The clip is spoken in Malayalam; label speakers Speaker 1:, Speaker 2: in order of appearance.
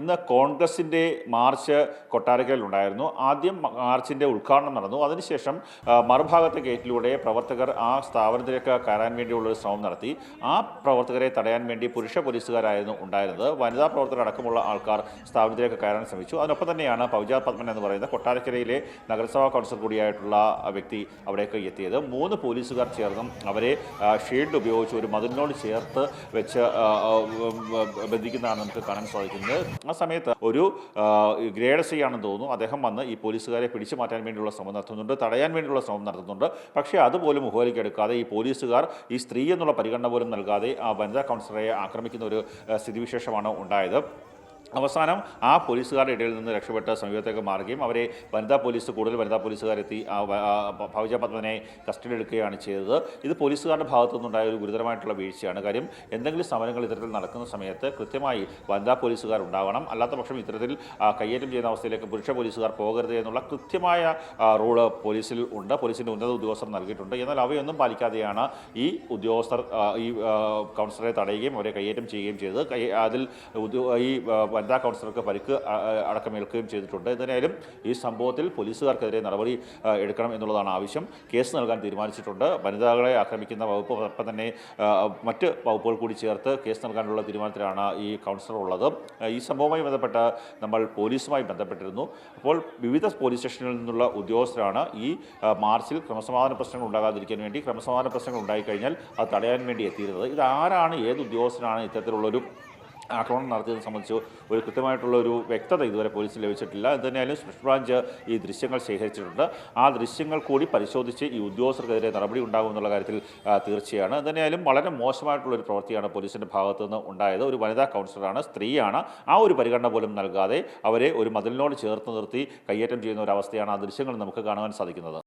Speaker 1: ഇന്ന് കോൺഗ്രസിന്റെ മാർച്ച് കൊട്ടാരക്കരയിലുണ്ടായിരുന്നു. ആദ്യം മാർച്ചിന്റെ ഉദ്ഘാടനം നടന്നു. അതിനുശേഷം മറുഭാഗത്തെ ഗേറ്റിലൂടെ പ്രവർത്തകർ ആ സ്ഥാപനത്തിലേക്ക് കയറാൻ വേണ്ടിയുള്ള ഒരു ശ്രമം നടത്തി. ആ പ്രവർത്തകരെ തടയാൻ വേണ്ടി പുരുഷ പോലീസുകാരായിരുന്നു ഉണ്ടായിരുന്നത്. വനിതാ പ്രവർത്തകർ അടക്കമുള്ള ആൾക്കാർ സ്ഥാപനത്തിലേക്ക് കയറാൻ ശ്രമിച്ചു. അതിനൊപ്പം തന്നെയാണ് പൗജ പത്മൻ എന്ന് പറയുന്ന കൊട്ടാരക്കരയിലെ നഗരസഭാ കൗൺസിൽ കൂടിയായിട്ടുള്ള വ്യക്തി അവിടേക്ക് എത്തിയത്. മൂന്ന് പോലീസുകാർ ചേർന്നും അവരെ ഷീൽഡ് ഉപയോഗിച്ച് ഒരു മതിലിനോട് ചേർത്ത് വെച്ച് ബന്ധിക്കുന്നതാണ് നമുക്ക് കാണാൻ സാധിക്കുന്നത്. ആ സമയത്ത് ഒരു ഗ്രേഡ് സി ആണെന്ന് തോന്നുന്നു. അദ്ദേഹം വന്ന് ഈ പോലീസുകാരെ പിടിച്ചു മാറ്റാൻ വേണ്ടിയുള്ള ശ്രമം നടത്തുന്നുണ്ട് തടയാൻ വേണ്ടിയുള്ള ശ്രമം നടത്തുന്നുണ്ട്. പക്ഷേ അതുപോലും മുഖവിലേക്കെടുക്കാതെ ഈ പോലീസുകാർ ഈ സ്ത്രീ എന്നുള്ള പരിഗണന പോലും നൽകാതെ ആ വനിതാ കൗൺസിലറെ ആക്രമിക്കുന്ന ഒരു സ്ഥിതിവിശേഷമാണ് ഉണ്ടായത്. അവസാനം ആ പോലീസുകാരുടെ ഇടയിൽ നിന്ന് രക്ഷപ്പെട്ട സമീപത്തേക്ക് മാറുകയും അവരെ വനിതാ പോലീസ് കൂടുതൽ വനിതാ പോലീസുകാരെത്തി ഭൗജ പത്മനെ കസ്റ്റഡി എടുക്കുകയാണ് ചെയ്തത്. ഇത് പോലീസുകാരുടെ ഭാഗത്തു നിന്നുണ്ടായ ഒരു ഗുരുതരമായിട്ടുള്ള വീഴ്ചയാണ്. കാര്യം എന്തെങ്കിലും സമരങ്ങൾ ഇത്തരത്തിൽ നടക്കുന്ന സമയത്ത് കൃത്യമായി വനിതാ പോലീസുകാർ ഉണ്ടാവണം. അല്ലാത്ത പക്ഷം ഇത്തരത്തിൽ കയ്യേറ്റം ചെയ്യുന്ന അവസ്ഥയിലേക്ക് പുരുഷ പോലീസുകാർ പോകരുത് എന്നുള്ള കൃത്യമായ റൂൾ പോലീസിൽ ഉണ്ട്. പോലീസിന്റെ ഉന്നത ഉദ്യോഗസ്ഥർ നൽകിയിട്ടുണ്ട്. എന്നാൽ അവയൊന്നും പാലിക്കാതെയാണ് ഈ ഉദ്യോഗസ്ഥർ ഈ കൗൺസിലറെ തടയുകയും അവരെ കയ്യേറ്റം ചെയ്യുകയും ചെയ്തത്. അതിൽ ഈ വനിതാ കൗൺസിലർക്ക് പരിക്ക് അടക്കമേൽക്കുകയും ചെയ്തിട്ടുണ്ട്. എന്തായാലും ഈ സംഭവത്തിൽ പോലീസുകാർക്കെതിരെ നടപടി എടുക്കണം എന്നുള്ളതാണ് ആവശ്യം. കേസ് നൽകാൻ തീരുമാനിച്ചിട്ടുണ്ട്. വനിതകളെ ആക്രമിക്കുന്ന വകുപ്പ് ഒപ്പം തന്നെ മറ്റ് വകുപ്പുകൾ കൂടി ചേർത്ത് കേസ് നൽകാനുള്ള തീരുമാനത്തിലാണ് ഈ കൗൺസിലർ ഉള്ളത്. ഈ സംഭവവുമായി ബന്ധപ്പെട്ട് നമ്മൾ പോലീസുമായി ബന്ധപ്പെട്ടിരുന്നു. അപ്പോൾ വിവിധ പോലീസ് സ്റ്റേഷനിൽ നിന്നുള്ള ഉദ്യോഗസ്ഥരാണ് ഈ മാർച്ചിൽ ക്രമസമാധാന പ്രശ്നങ്ങൾ ഉണ്ടാകാതിരിക്കാൻ വേണ്ടി ക്രമസമാധാന പ്രശ്നങ്ങൾ ഉണ്ടായിക്കഴിഞ്ഞാൽ അത് തടയാൻ വേണ്ടി എത്തിയിരുന്നത്. ഇതാരാണ് ഏത് ഉദ്യോഗസ്ഥനാണ് ഇത്തരത്തിലുള്ളൊരു ആക്രമണം നടത്തിയതിനെ സംബന്ധിച്ച് ഒരു കൃത്യമായിട്ടുള്ള ഒരു വ്യക്തത ഇതുവരെ പോലീസിന് ലഭിച്ചിട്ടില്ല. എന്തായാലും സ്പെഷ്യൽ ബ്രാഞ്ച് ഈ ദൃശ്യങ്ങൾ ശേഖരിച്ചിട്ടുണ്ട്. ആ ദൃശ്യങ്ങൾ കൂടി പരിശോധിച്ച് ഈ ഉദ്യോഗസ്ഥർക്കെതിരെ നടപടി ഉണ്ടാകും എന്നുള്ള കാര്യത്തിൽ തീർച്ചയാണ്. എന്തായാലും വളരെ മോശമായിട്ടുള്ള ഒരു പ്രവൃത്തിയാണ് പോലീസിന്റെ ഭാഗത്തു നിന്ന് ഉണ്ടായത്. ഒരു വനിതാ കൗൺസിലറാണ് സ്ത്രീയാണ്. ആ ഒരു പരിഗണന പോലും നൽകാതെ അവരെ ഒരു മതിലിനോട് ചേർത്ത് നിർത്തി കയ്യേറ്റം ചെയ്യുന്ന ഒരു അവസ്ഥയാണ് ആ ദൃശ്യങ്ങൾ നമുക്ക് കാണുവാൻ സാധിക്കുന്നത്.